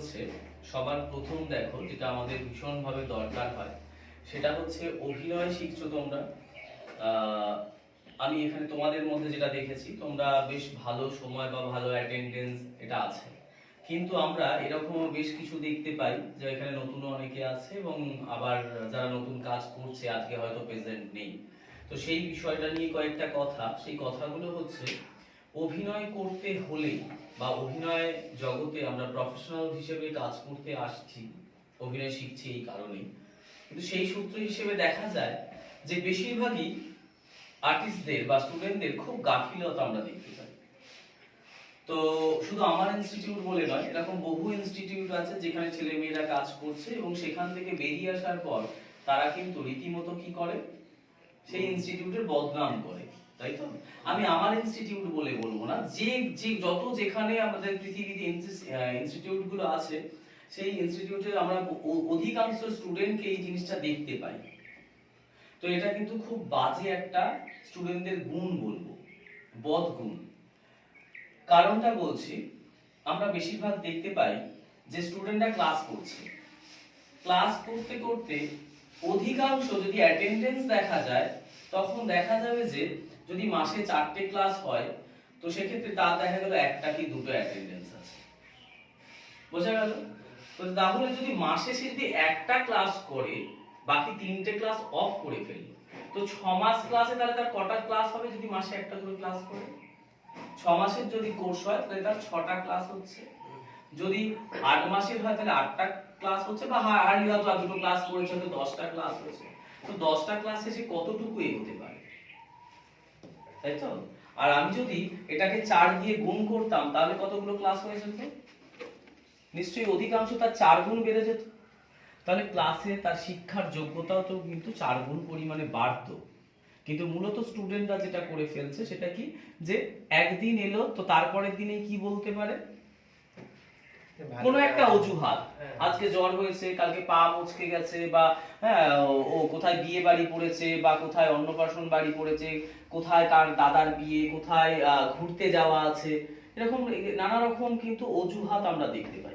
হচ্ছে, সবার প্রথম দেখো যেটা আমাদের ভীষণভাবে দরকার হয়, সেটা হচ্ছে অভিনয় শিখছো তোমরা। আমি এখানে তোমাদের মধ্যে যেটা দেখেছি, তোমরা বেশ ভালো সময় বা ভালো অ্যাটেন্ডেন্স এটা আছে। কিন্তু আমরা এরকম বেশ কিছু দেখতে পাই, যে এখানে নতুন অনেকে আছে এবং আবার যারা নতুন কাজ করছে, আজকে হয়তো প্রেজেন্ট নেই। তো সেই বিষয়টা নিয়ে কয়েকটা কথা। সেই কথাগুলো হচ্ছে অভিনয় করতে হলে বা অভিনয় জগতে আমরা প্রফেশনাল হিসেবে কাজ করতে আসছি, অভিনয় শিখছি এই কারণেই। কিন্তু সেই সূত্র হিসেবে দেখা যায় যে বেশিরভাগই আর্টিস্টদের বা স্টুডেন্টদের খুব গাফিলতা আমরা দেখতে পাই। তো শুধু আমার ইনস্টিটিউট বলে নয়, এরকম বহু ইনস্টিটিউট আছে যেখানে ছেলে মেয়েরা কাজ করছে এবং সেখান থেকে বেরিয়ে আসার পর তারা কিন্তু রীতিমতো কি করে? সেই ইনস্টিটিউটের বদনাম করে। তাই তো? আমি আমার ইনস্টিটিউট বলে বলব না। যে যে যত যেখানে আমাদের পৃথিবীতে ইনস্টিটিউটগুলো আছে, সেই ইনস্টিটিউটে আমরা অধিকাংশ স্টুডেন্টকে এই জিনিসটা দেখতে পাই। তো এটা কিন্তু খুব বাজে একটা স্টুডেন্টদের গুণ বলব, বদ গুণ। কারণটা বলছি, আমরা বেশিরভাগ দেখতে পাই যে স্টুডেন্টরা ক্লাস করছে। ক্লাস করতে করতে অধিকাংশ যদি অ্যাটেন্ডেন্স দেখা যায় তখন দেখা যাবে যে যদি মাসে চারটে ক্লাস হয়, তো সেক্ষেত্রে তার দেখা গেল একটা কি দুটো অ্যাটেন্ডেন্স আছে। বোঝা গেল? তো তাহলে যদি মাসে সে একটা ক্লাস করে, বাকি তিনটে ক্লাস অফ করে ফেলল তো ছ মাস ক্লাসে তাহলে তার কটা ক্লাস হবে যদি মাসে একটা করে ক্লাস করে? ছ মাসের যদি কোর্স হয়, তাহলে তার ছটা ক্লাস হচ্ছে। যদি আট মাসের হয়, তাহলে আটটা ক্লাস হচ্ছে, বা হ্যাঁ আর দুটো ক্লাস করেছে, তো দশটা ক্লাস হচ্ছে। তো দশটা ক্লাসে সে কতটুকু এগোতে পারে? তাই তো? আর আমি যদি এটাকে চার দিয়ে গুণ করতাম, তাহলে কতগুলো ক্লাস হয়ে যেত? নিশ্চয়ই অধিকাংশ তার চার গুণ বেড়ে যেত। তাহলে ক্লাসে তার শিক্ষার যোগ্যতাও তো কিন্তু চার গুণ পরিমাণে বাড়তো। কিন্তু মূলত স্টুডেন্টরা যেটা করে ফেলছে সেটা কি? যে একদিন এলো, তো তারপরের দিনে কি বলতে পারে? কোনো একটা অজুহাত। হ্যাঁ। আজকে জ্বর হয়েছে কালকে পা মুচকে গেছে বা হ্যাঁ ও- কোথায় বিয়ে বাড়ি পড়েছে বা কোথায় অন্নপ্রাশন বাড়ি পড়েছে কোথায় তার দাদার বিয়ে কোথায় ঘুরতে যাওয়া আছে এরকম নানা রকম কিন্তু অজুহাত আমরা দেখতে পাই।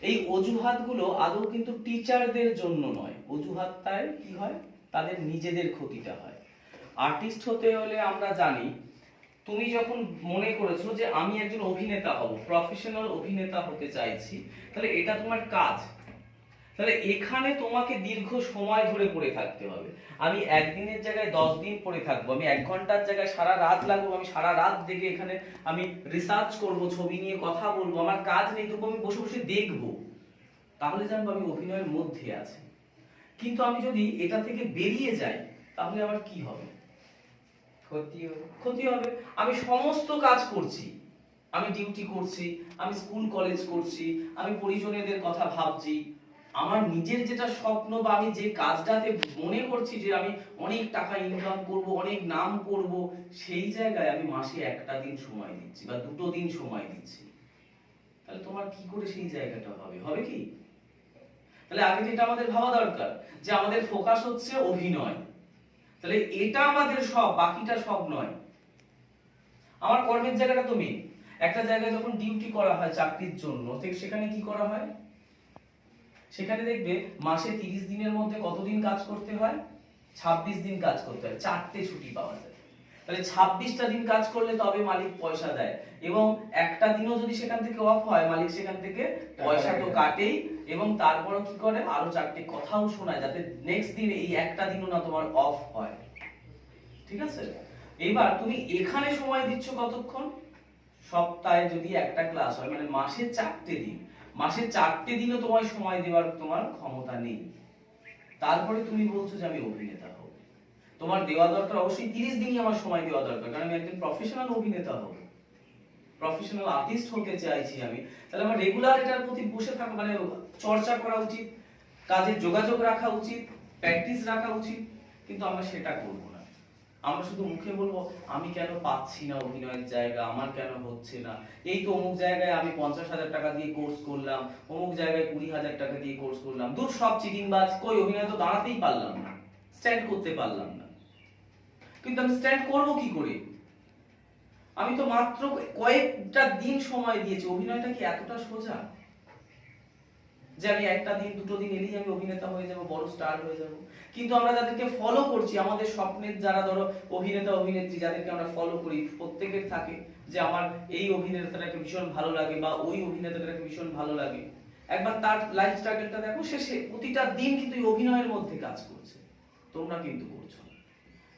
এই অজুহাতগুলো আদৌ কিন্তু টিচারদের জন্য নয়। অজুহাতটায় কি হয়? তাদের নিজেদের ক্ষতিটা হয়। আর্টিস্ট হতে হলে আমরা জানি তুমি যখন মনে করেছ যে আমি একজন অভিনেতা হব প্রফেশনাল অভিনেতা হতে চাইছি, তাহলে এটা তোমার কাজ। তাহলে এখানে তোমাকে দীর্ঘ সময় ধরে পড়ে থাকতে হবে। আমি একদিনের জায়গায় দশ দিন পড়ে থাকব, আমি এক ঘণ্টার জায়গায় সারা রাত লাগবো, আমি সারা রাত দেখে এখানে আমি রিসার্চ করব, ছবি নিয়ে কথা বলব, আমার কাজ নেই, তবু আমি বসে বসে দেখব। তাহলে জানব আমি অভিনয়ের মধ্যে আছি। কিন্তু আমি যদি এটা থেকে বেরিয়ে যাই, তাহলে আবার কি হবে? ক্ষতি হবে ক্ষতি হবে। আমি সমস্ত কাজ করছি। আমি ডিউটি করছি, আমি স্কুল কলেজ করছি, আমি পরিজনেদের কথা ভাবছি। আমার নিজের যেটা স্বপ্ন বা আমি যে কাজটাতে মনে করছি যে আমি অনেক টাকা ইনকাম করব, অনেক নাম করব, সেই জায়গায় আমি মাসে একটা দিন সময় দিচ্ছি বা দুটো দিন সময় দিচ্ছি। তাহলে তোমার কি করে সেই জায়গাটা হবে? হবে কি? তাহলে আগে যেটা আমাদের ভাবা দরকার, যে আমাদের ফোকাস হচ্ছে অভিনয়। তাহলে এটা আমাদের সব, বাকিটা সব নয়। আমার কর্মের জায়গাটা তো একটা জায়গায় যখন ডিউটি করা হয় চাকরির জন্য ঠিক সেখানে কি করা হয়? সেখানে দেখবে মাসে তিরিশ দিনের মধ্যে কতদিন কাজ করতে হয়? ছাব্বিশ দিন কাজ করতে হয়। চারটে ছুটি পাওয়া যায়। তাহলে ছাব্বিশটা দিন কাজ করলে তবে মালিক পয়সা দেয়। এবং একটা দিনও যদি সেখান থেকে অফ হয়, মালিক সেখান থেকে পয়সা তো কাটেই। এবং তারপরও কি করে? আরও চারটে কথাও শোনায়, যাতে নেক্সট দিন এই একটা দিনও না তোমার অফ হয়। ঠিক আছে? এবার তুমি এখানে সময় দিচ্ছ কতক্ষণ? সপ্তাহে যদি একটা ক্লাস হয় মানে মাসে চারটে দিন। মাসে চারটে দিনও তোমার সময় দেওয়ার তোমার ক্ষমতা নেই। তারপরে তুমি বলছো যে আমি অভিনেতা হব। তোমার দেওয়া দরকার, অবশ্যই তিরিশ দিনই আমার সময় দেওয়া দরকার, কারণ আমি একজন প্রফেশনাল অভিনেতা হব। প্রফেশনাল আর্টিস্ট হতে চাইছি আমি। তাহলে আমার রেগুলার এটার প্রতি বসে থাকা মানে চর্চা করা উচিত কাজের যোগাযোগ রাখা উচিত প্র্যাকটিস রাখা উচিত, কিন্তু আমরা সেটা করব না। আমরা শুধু মুখে বলব, আমি কেন পাচ্ছি না অভিনয়ের জায়গা, আমার কেন হচ্ছে না? এই তো অমুক জায়গায় আমি পঞ্চাশ হাজার টাকা দিয়ে কোর্স করলাম, অমুক জায়গায় কুড়ি হাজার টাকা দিয়ে কোর্স করলাম। দূর সব চিটিংবাজ, কই, অভিনয় তো দাঁড়াতেই পারলাম না স্ট্যান্ড করতে পারলাম না। কিন্তু আমি স্ট্যান্ড করব কি করে? আমি তো মাত্র কয়েকটা দিন সময় দিয়েছি। অভিনয়টা কি এতটা সোজা? যে আমি একটা দিন, দুটো দিন এলেই আমি অভিনেতা হয়ে যাব, বড় স্টার হয়ে যাব। কিন্তু আমরা যাদেরকে ফলো করছি, আমাদের স্বপ্নের যারা ধরো অভিনেতা, অভিনেত্রী, যাদেরকে আমরা ফলো করি, প্রত্যেকের থাকে যে আমার এই অভিনেতাটাকে ভীষণ ভালো লাগে বা ওই অভিনেতাটাকে ভীষণ ভালো লাগে। একবার তার লাইফ স্ট্রাগলটা দেখো, সে প্রতিটা দিন কিন্তু অভিনয়ের মধ্যে কাজ করছে। তোমরা কিন্তু করছ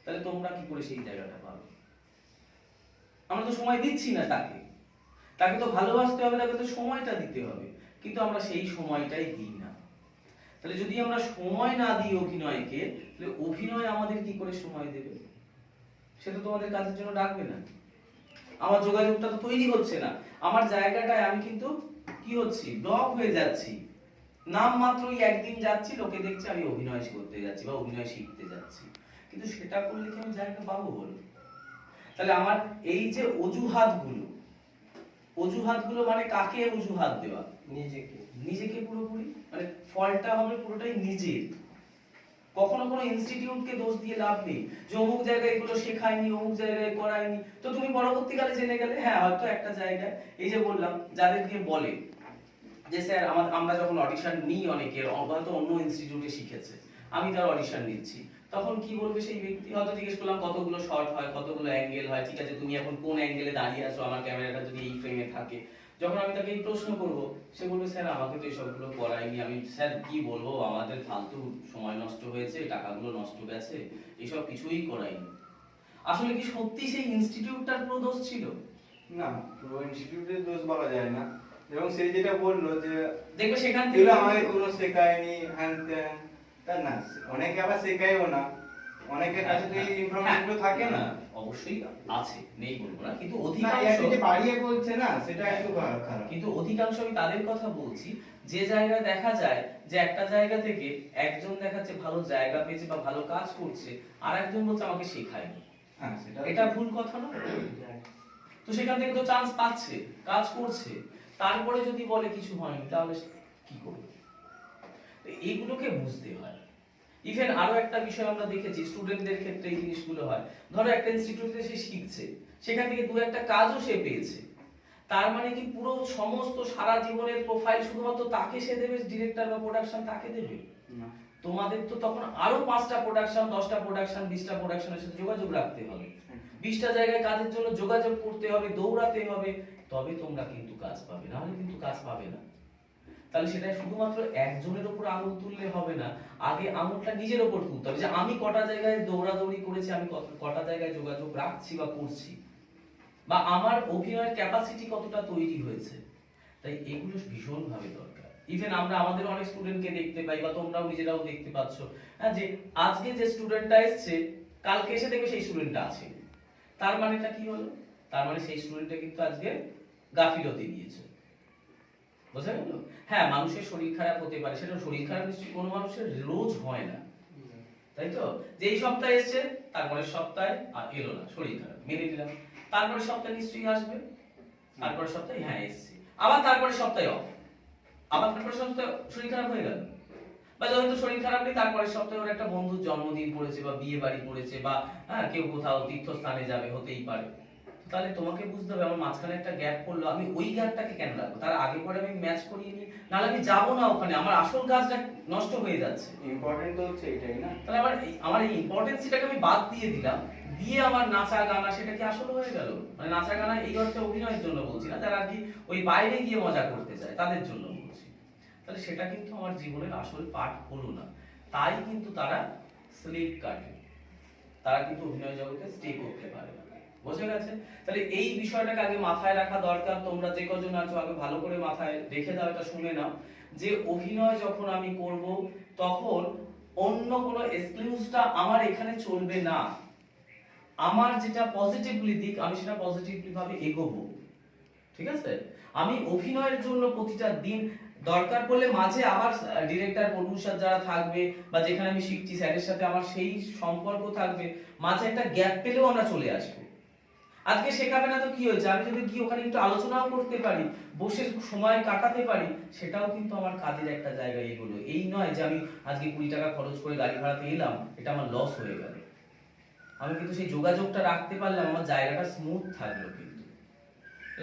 তাহলে তোমরা কি করে সেই জায়গাটা পাবে? আমরা তো সময় দিচ্ছি না তাকে। তাকে তো ভালোবাসতে হবে, তাকে তো সময়টা দিতে হবে। কিন্তু আমরা সেই সময়টাই দিই না। তাহলে যদি আমরা সময় না দিই অভিনয়কে, তাহলে অভিনয় আমাদের কি করে সময় দেবে? সে তো তোমাদের কাজের জন্য ডাকবে না। আমার যোগাযোগটা তো তৈরি হচ্ছে না। আমার জায়গাটায় আমি কিন্তু কি হচ্ছি? ব্লক হয়ে যাচ্ছি। নাম মাত্রই একদিন যাচ্ছি, লোকে দেখছে আমি অভিনয় করতে যাচ্ছি বা অভিনয় শিখতে যাচ্ছি। কিন্তু সেটা করলে কি আমি জায়গা পাবো বলো? তাহলে আমার এই যে অজুহাতগুলো অজুহাতগুলো মানে কাকে অজুহাত দেওয়া? নিজেকে। নিজেকে পুরোপুরি? মানে ফলটা হবে পুরোটাই নিজের। কখনো কোনো ইনস্টিটিউটকে দোষ দিয়ে লাভ নেই। যে অমুক জায়গায় এগুলো শেখায়নি অমুক জায়গায় করায়নি। তো তুমি পরবর্তীকালে জেনে গেলে হ্যাঁ হয়তো একটা জায়গায় এই যে বললাম যাদেরকে বলে যে স্যার আমার আমরা যখন অডিশন নিই অনেকের হয়তো অন্য ইনস্টিটিউটে শিখেছে আমি তার অডিশন নিচ্ছি। তখন কি বলবে সেই ব্যক্তি? হয়তো জিজ্ঞেস করলাম কতগুলো শর্ট হয়? কতগুলো অ্যাঙ্গেল হয়? ঠিক আছে তুমি এখন কোন অ্যাঙ্গেলে দাঁড়িয়ে আছো? আমার ক্যামেরাটা যদি এই ফ্রেমে থাকে? যখন আমি তাকে এই প্রশ্ন করব সে বলবে স্যার আমাকে তো এসবগুলো করায়নি। আমি স্যার কি বলব? আমাদের ফালতু সময় নষ্ট হয়েছে টাকাগুলো নষ্ট গেছে এসব কিছুই করাইনি আসলে কি সত্যি সেই ইনস্টিটিউটটার পুরো দোষ ছিল? না পুরো ইনস্টিটিউটের দোষ বলা যায় না। এবং সে যেটা বলল যে দেখবে সেখান থেকে আমাকে কোনো শেখায়নি হ্যান ত্যান তা না অনেকে আবার শেখায়ও না। অনেকের কাছে তো এই ইনফরমেশন থাকে না। হ্যাঁ, অবশ্যই আছে নেই বলব না। কিন্তু অধিকাংশ যে বাড়িয়ে বলছে না সেটা একটু খারাপ খারাপ। কিন্তু অধিকাংশ আমি তাদের কথা বলছি যে জায়গায় দেখা যায় যে একটা জায়গা থেকে একজন দেখাচ্ছে ভালো জায়গা পেয়েছে বা ভালো কাজ করছে আর একজন বলছে আমাকে শেখায়নি। হ্যাঁ এটা ভুল কথা না? তো সেখান থেকে তো চান্স পাচ্ছে কাজ করছে। তারপরে যদি বলে কিছু হয়নি তাহলে কি করবে? এইগুলোকে বুঝতে হয়। ইভেন আরও একটা বিষয় আমরা দেখেছি স্টুডেন্টদের ক্ষেত্রে এই জিনিসগুলো হয়। ধরো একটা ইনস্টিটিউটে সে শিখছে সেখান থেকে দু একটা কাজও সে পেয়েছে। তার মানে কি পুরো সমস্ত সারা জীবনের প্রোফাইল শুধুমাত্র তাকে সে দেবে ডিরেক্টর বা প্রোডাকশন তাকে দেবে? না। তোমাদের তো তখন আরও পাঁচটা প্রোডাকশন দশটা প্রোডাকশন বিশটা প্রোডাকশনের সাথে যোগাযোগ রাখতে হবে। বিশটা জায়গায় কাজের জন্য যোগাযোগ করতে হবে দৌড়াতে হবে তবে তোমরা কিন্তু কাজ পাবে। না হলে কিন্তু কাজ পাবে না। তাহলে সেটা শুধুমাত্র একজনের উপর আঙুল তুললে হবে না, আগে আঙুলটা নিজের উপর তুলতে হবে। যে আমি কটা জায়গায় দৌড়াদৌড়ি করেছি, আমি কটা জায়গায় যোগাযোগ রাখছি বা করছি, বা আমার অভিনয়ের ক্যাপাসিটি কতটা তৈরি হয়েছে, তাই এগুলো ভীষণ ভাবে দরকার। ইভেন আমরা আমাদের অনেক স্টুডেন্টকে দেখতে পাই বা তোমরাও নিজেরাও দেখতে পাচ্ছ হ্যাঁ যে আজকে যে স্টুডেন্টটা এসছে, কালকে এসে দেখবে সেই স্টুডেন্টটা আছে। তার মানেটা কি হলো? তার মানে সেই স্টুডেন্টটা কিন্তু আজকে গাফিলতি দিয়েছে। বোঝা গেল হ্যাঁ মানুষের শরীর খারাপ হতে পারে, সেটা শরীর খারাপ নিশ্চয়ই কোনো মানুষের রোজ হয় না। তাই তো? যে এই সপ্তাহে এসছে, তারপরের সপ্তাহে আর এলো না, শরীর খারাপ, মেনে নিলাম। তারপরে সপ্তাহে নিশ্চয়ই আসবে তারপরে সপ্তাহে হ্যাঁ এসছে। আবার তারপরে সপ্তাহে অফ আবার তারপরে সপ্তাহে শরীর খারাপ হয়ে গেল। বা যখন তো শরীর খারাপ নেই তারপরে সপ্তাহে ওর একটা বন্ধুর জন্মদিন পড়েছে বা বিয়ে বাড়ি পড়েছে বা হ্যাঁ কেউ কোথাও তীর্থস্থানে যাবে, হতেই পারে। তাহলে তোমাকে বুঝতে হবে আমার মাঝখানে একটা গ্যাপ পড়ল আমি ওই গ্যাপটাকে কেন রাখব? তার আগে পরে আমি ম্যাচ করিয়ে নিই নাহলে আমি যাব না ওখানে আমার আসল কাজটা নষ্ট হয়ে যাচ্ছে। ইম্পর্টেন্ট তো হচ্ছে এটাই না? তাহলে আমার আমার এই ইম্পর্টেন্সিটাকে আমি বাদ দিয়ে দিলাম দিয়ে আমার নাচা গানা সেটা কি আসল হয়ে গেল? মানে নাচা গানা এই অর্থে অভিনয়ের জন্য বলছি না যারা আর কি ওই বাইরে গিয়ে মজা করতে চায় তাদের জন্য বলছি। তাহলে সেটা কিন্তু আমার জীবনের আসল পাঠ হলো না। তাই কিন্তু তারা স্লিপ কাটে। তারা কিন্তু অভিনয় জগতে স্টে করতে পারে না। বোঝা গেছে? তাহলে এই বিষয়টাকে আগে মাথায় রাখা দরকার। তোমরা যে কজন আছো, আগে ভালো করে মাথায় রেখে দাও, এটা শুনে নাও। যে অভিনয় যখন আমি করব, তখন অন্য কোনো এক্সক্লুজটা আমার এখানে চলবে না। আমার যেটা পজিটিভলি দিক, আমি সেটা পজিটিভলি ভাবে এগোবো। ঠিক আছে? আমি অভিনয়ের জন্য প্রতিটা দিন দরকার পড়লে মাঝে আবার ডিরেক্টর প্রডিউসার যারা থাকবে বা যেখানে আমি শিখছি, স্যারের সাথে আমার সেই সম্পর্ক থাকবে, মাঝে একটা গ্যাপ পেলেও আমরা চলে আসব। আজকে শেখাবে না তো কি হয়েছে? আমি যদি কি ওখানে একটু আলোচনাও করতে পারি, বসে সময় কাটাতে পারি, সেটাও কিন্তু আমার কাজের একটা জায়গায় এগুলো। এই নয় যে আমি আজকে কুড়ি টাকা খরচ করে গাড়ি ভাড়াতে এলাম, এটা আমার লস হয়ে গেল। আমি কিন্তু সেই যোগাযোগটা রাখতে পারলাম, আমার জায়গাটা স্মুথ থাকল কিন্তু।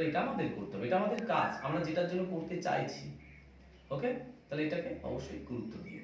এটা আমাদের করতে হবে, এটা আমাদের কাজ। আমরা যেটার জন্য করতে চাইছি ওকে তাহলে এটাকে অবশ্যই গুরুত্ব দিও